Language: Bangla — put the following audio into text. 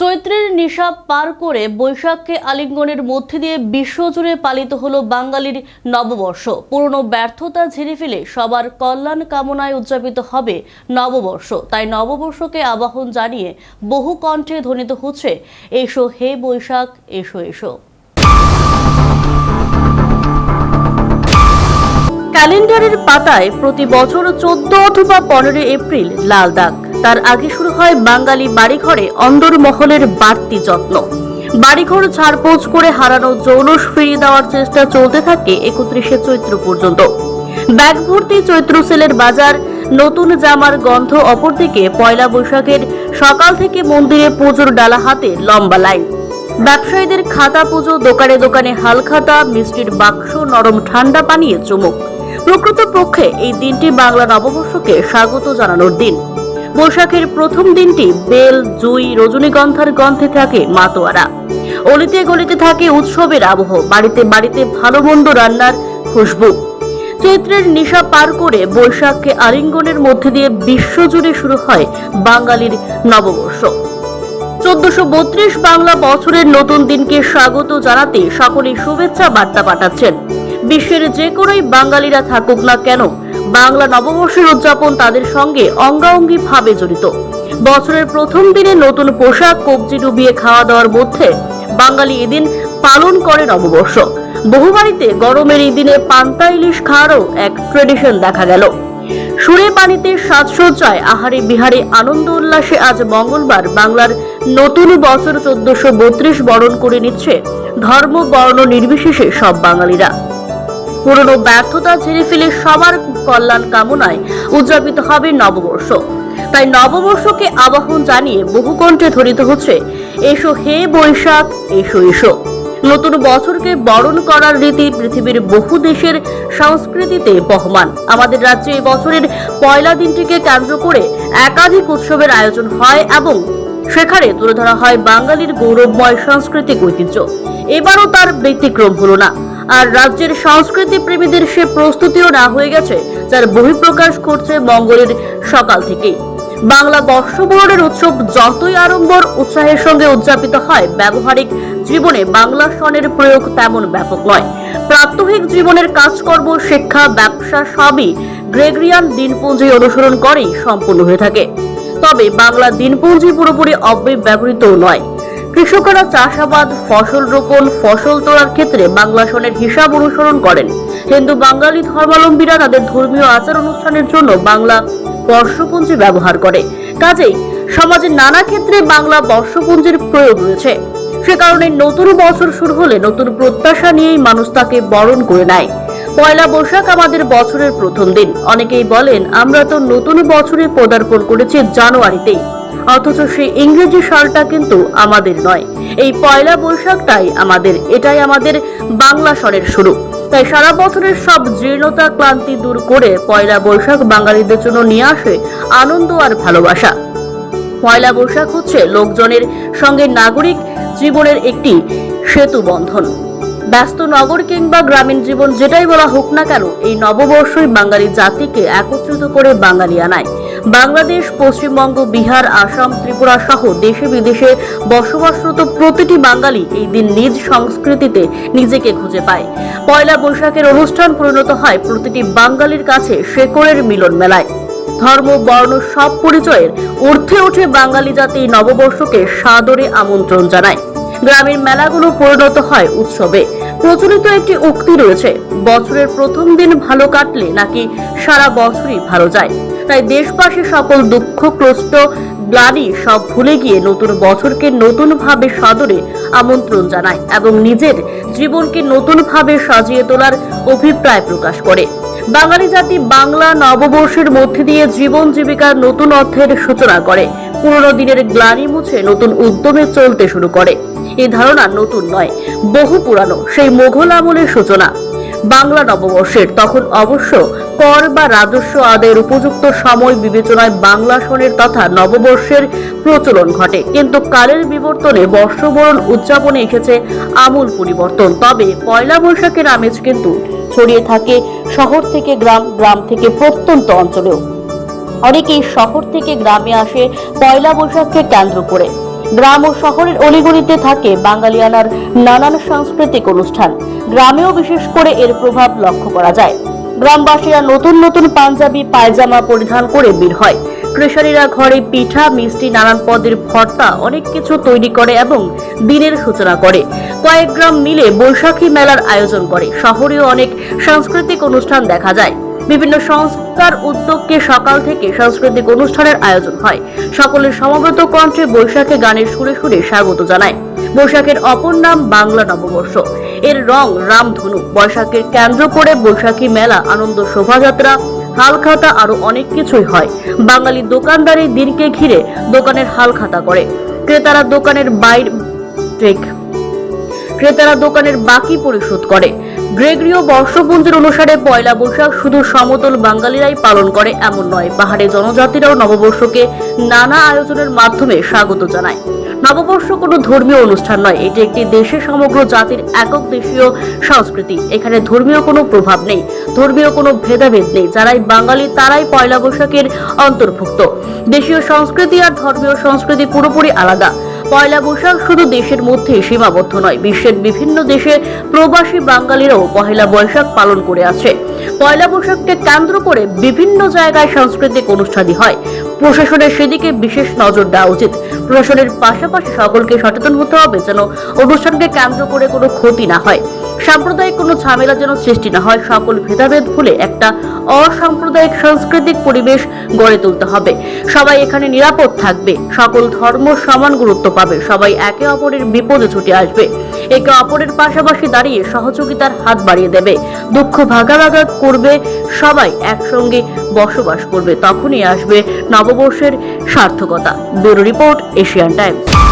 চৈত্রের নিশা পার করে বৈশাখকে আলিঙ্গনের মধ্যে দিয়ে বিশ্বজুড়ে পালিত হলো বাঙালির নববর্ষ। পুরনো ব্যর্থতা ঝেড়ে ফেলে সবার কল্যাণ কামনায় উদযাপিত হবে নববর্ষ। তাই নববর্ষকে আবাহন জানিয়ে বহু কণ্ঠে ধ্বনিত হচ্ছে, এসো হে বৈশাখ, এসো এসো। ক্যালেন্ডারের পাতায় প্রতি বছর চোদ্দ অথবা পনেরো এপ্রিল লাল দাগ। তার আগে শুরু হয় বাঙালি বাড়িঘরে অন্দরমহলের বাড়তি যত্ন। বাড়িঘর ঝাড়পোছ করে হারানো জৌলস ফিরিয়ে দেওয়ার চেষ্টা চলতে থাকে একত্রিশে চৈত্র পর্যন্ত। ব্যাগ ভর্তি চৈত্র সেলের বাজার, নতুন জামার গন্ধ অপরদিকে পয়লা বৈশাখের সকাল থেকে মন্দিরে পুজোর ডালা হাতে লম্বা লাইন। ব্যবসায়ীদের খাতা পুজো, দোকানে দোকানে হালখাতা মিষ্টির বাক্স, নরম ঠান্ডা পানিয়ে চুমুক। প্রকৃতপক্ষে এই দিনটি বাংলা নববর্ষকে স্বাগত জানানোর দিন। বৈশাখের প্রথম দিনটি বেল, জুই, রজনীগন্ধার গন্ধে থাকে মাতোয়ারা। অলিতে গলিতে থাকে উৎসবের আবহ, বাড়িতে বাড়িতে ভালো মন্দ রান্নার খুশবু। চৈত্রের নিশা পার করে বৈশাখকে আলিঙ্গনের মধ্যে দিয়ে বিশ্বজুড়ে শুরু হয় বাঙালির নববর্ষ। চোদ্দশো বত্রিশ বাংলা বছরের নতুন দিনকে স্বাগত জানাতে সকলেই শুভেচ্ছা বার্তা পাঠাচ্ছেন। বিশ্বের যে কোনোই বাঙালিরা থাকুক না কেন বাংলা নববর্ষের উদযাপন তাদের সঙ্গে অঙ্গাঙ্গি ভাবে জড়িত। বছরের প্রথম দিনে নতুন পোশাক, কবজি ডুবিয়ে খাওয়া দাওয়ার মধ্যে বাঙালি এদিন পালন করে নববর্ষ। বহু বাড়িতে গরমের এই দিনে পান্তা ইলিশ খাওয়ারও এক ট্রেডিশন দেখা গেল। সুরে পানিতে সাজসজ্জায় আহারে বিহারে আনন্দ উল্লাসে আজ মঙ্গলবার বাংলার নতুন বছর চোদ্দশো বত্রিশ বরণ করে নিচ্ছে ধর্ম, বর্ণ নির্বিশেষে সব বাঙালিরা। পুরনো ব্যর্থতা ঝেড়ে ফেলে সবার কল্যাণ কামনায় উদযাপিত হবে নববর্ষ। তাই নববর্ষকে আবাহন জানিয়ে বহু কণ্ঠে ধ্বনিত হচ্ছে, এসো হে বৈশাখ, এসো এসো। নতুন বছরকে বরণ করার রীতি পৃথিবীর বহু দেশের সংস্কৃতিতে বহমান। আমাদের রাজ্যে এই বছরের পয়লা দিনটিকে কেন্দ্র করে একাধিক উৎসবের আয়োজন হয় এবং সেখানে তুলে ধরা হয় বাঙালির গৌরবময় সাংস্কৃতিক ঐতিহ্য। এবারও তার ব্যতিক্রম হলো না। আর রাজ্যের সংস্কৃতি প্রেমীদের সে প্রস্তুতিও না হয়ে গেছে, যার বহিঃপ্রকাশ করছে মঙ্গলের সকাল থেকেই। বাংলা বর্ষবরণের উৎসব যতই আড়ম্বর উৎসাহের সঙ্গে উদযাপিত হয়, ব্যবহারিক জীবনে বাংলা সনের প্রয়োগ তেমন ব্যাপক নয়। প্রাত্যহিক জীবনের কাজকর্ম, শিক্ষা, ব্যবসা সবই গ্রেগরিয়ান দিনপুঞ্জি অনুসরণ করেই সম্পূর্ণ হয়ে থাকে। তবে বাংলা দিনপুঞ্জি পুরোপুরি অব্যবহৃতও নয়। কৃষকেরা চাষাবাদ, ফসল রোপণ, ফসল তোলার ক্ষেত্রে বাংলা সনের হিসাব অনুসরণ করেন। হিন্দু বাঙালি ধর্মাবলম্বীরা তাদের ধর্মীয় আচার অনুষ্ঠানের জন্য বাংলা বর্ষপঞ্জি ব্যবহার করে। কাজেই সমাজের নানা ক্ষেত্রে বাংলা বর্ষপঞ্জির প্রয়োগ রয়েছে। সে কারণে নতুন বছর শুরু হলে নতুন প্রত্যাশা নিয়েই মানুষ তাকে বরণ করে নেয়। পয়লা বৈশাখ আমাদের বছরের প্রথম দিন। অনেকেই বলেন, আমরা তো নতুন বছরে পদার্পণ করেছি জানুয়ারিতেই। অথচ সেই ইংরেজি সালটা কিন্তু আমাদের নয়। এই পয়লা বৈশাখটাই আমাদের, এটাই আমাদের বাংলা সনের শুরু। তাই সারা বছরের সব জীর্ণতা ক্লান্তি দূর করে পয়লা বৈশাখ বাঙালিদের জন্য নিয়ে আসে আনন্দ আর ভালোবাসা। পয়লা বৈশাখ হচ্ছে লোকজনের সঙ্গে নাগরিক জীবনের একটি সেতু বন্ধন। ব্যস্ত নগর কিংবা গ্রামীণ জীবন যেটাই বলা হোক না কেন, এই নববর্ষই বাঙালি জাতিকে একত্রিত করে বাঙালি আনায়। বাংলাদেশ, পশ্চিমবঙ্গ, বিহার, আসাম, ত্রিপুরা সহ দেশে বিদেশে বসবাসরত প্রতিটি বাঙালি এই দিন নিজ সংস্কৃতিতে নিজেকে খুঁজে পায়। পয়লা বৈশাখের অনুষ্ঠান পরিণত হয় প্রতিটি বাঙালির কাছে শেকড়ের মিলন মেলায়। ধর্ম, বর্ণ সব পরিচয়ের ঊর্ধ্বে উঠে বাঙালি জাতি নববর্ষকে সাদরে আমন্ত্রণ জানায়। গ্রামের মেলাগুলো পরিণত হয় উৎসবে। প্রচলিত একটি উক্তি রয়েছে, বছরের প্রথম দিন ভালো কাটলে নাকি সারা বছরই ভালো যায়। তাই দেশবাসী সকল দুঃখ, কষ্ট, গ্লানি সব ভুলে গিয়ে নতুন বছরকে নতুনভাবে সাদরে আমন্ত্রণ জানায় এবং নিজের জীবনকে নতুনভাবে সাজিয়ে তোলার অভিপ্রায় প্রকাশ করে। বাঙালি জাতি বাংলা নববর্ষের মধ্যে দিয়ে জীবন জীবিকার নতুন অর্থের সূচনা করে। পুরনো দিনের গ্লানি মুছে নতুন উদ্যমে চলতে শুরু করে। এই ধারণা নতুন নয়, বহু পুরানো, সেই মোঘল আমলের সূচনা। বাংলা নববর্ষের তখন অবশ্য কর বা রাজস্ব আদায়ের উপযুক্ত সময় বিবেচনায় বাংলা সনের তথা নববর্ষের প্রচলন ঘটে। কিন্তু কালের বিবর্তনে বর্ষবরণ উদযাপনে এসেছে আমূল পরিবর্তন। তবে পয়লা বৈশাখের আমেজ কিন্তু ছড়িয়ে থাকে শহর থেকে গ্রাম গ্রাম থেকে প্রত্যন্ত অঞ্চলেও। অনেকেই শহর থেকে গ্রামে আসে পয়লা বৈশাখকে কেন্দ্র করে। গ্রাম ও শহরের অলিগলিতে থাকে বাঙালিয়ানার নানান সাংস্কৃতিক অনুষ্ঠান। গ্রামেও বিশেষ করে এর প্রভাব লক্ষ্য করা যায়। গ্রামবাসীরা নতুন নতুন পাঞ্জাবি, পায়জামা পরিধান করে বের হয়। কৃষারীরা ঘরে পিঠা, মিষ্টি, নানান পদের ভর্তা, অনেক কিছু তৈরি করে এবং দিনের সূচনা করে। কয়েক গ্রাম মিলে বৈশাখী মেলার আয়োজন করে। শহরেও অনেক সাংস্কৃতিক অনুষ্ঠান দেখা যায়। বিভিন্ন সংস্কার উদ্যোগকে সকাল থেকে সাংস্কৃতিক অনুষ্ঠানের আয়োজন হয়। সকলের সমবেত কণ্ঠে বৈশাখে গানের সুরে সুরে স্বাগত জানায়। বৈশাখের অপর নাম বাংলা নববর্ষ। এর রং রামধনু। বৈশাখের কেন্দ্র করে বৈশাখী মেলা, আনন্দ শোভাযাত্রা, হালখাতা আরও অনেক কিছুই হয়। বাঙালি দোকানদারি দিনকে ঘিরে দোকানের হালখাতা করে। ক্রেতারা দোকানের বাইরে ক্রেতারা দোকানের বাকি পরিশোধ করে। গ্রেগরীয় বর্ষপঞ্জির অনুসারে পয়লা বৈশাখ শুধু সমতল বাঙালিরাই পালন করে, এমন নয়, পাহাড়ে জনজাতিরাও নববর্ষকে নানা আয়োজনের মাধ্যমে স্বাগত জানায়। নববর্ষ কোনো ধর্মীয় অনুষ্ঠান নয়, এটি একটি দেশের সমগ্র জাতির একক দেশীয় সংস্কৃতি। এখানে ধর্মীয় কোনো প্রভাব নেই, ধর্মীয় কোনো ভেদাভেদ নেই, যারাই বাঙালি তারাই পয়লা বৈশাখের অন্তর্ভুক্ত। দেশীয় সংস্কৃতি আর ধর্মীয় সংস্কৃতি পুরোপুরি আলাদা। পয়লা বৈশাখ শুধু দেশের মধ্যে সীমাবদ্ধ নয়, বিশ্বের বিভিন্ন দেশে প্রবাসী বাঙালিরাও পয়লা বৈশাখ পালন করে আছে পয়লা বৈশাখকে কেন্দ্র করে বিভিন্ন জায়গায় সাংস্কৃতিক অনুষ্ঠানই হয়। প্রশাসনের সেদিকে বিশেষ নজর দেওয়া উচিত। প্রশাসনের পাশাপাশি সকলকে সচেতন হতে হবে যেন অনুষ্ঠানকে কেন্দ্র করে কোনো ক্ষতি না হয়। সাম্প্রদায়িক কোনো ঝামেলা যেন সৃষ্টি না হয়, সকল ভেদাভেদ ভুলে একটা অসাম্প্রদায়িক সাংস্কৃতিক পরিবেশ গড়ে তুলতে হবে। সবাই এখানে নিরাপদ থাকবে, সকল ধর্ম সমান গুরুত্ব পাবে, সবাই একে অপরের বিপদে ছুটে আসবে। একে অপরের পাশাপাশি দাঁড়িয়ে সহযোগিতার হাত বাড়িয়ে দেবে। দুঃখ ভাগাভাগা করবে সবাই, একসঙ্গে বসবাস করবে, তখনই আসবে নববর্ষের সার্থকতা। Bureau report Asian Times.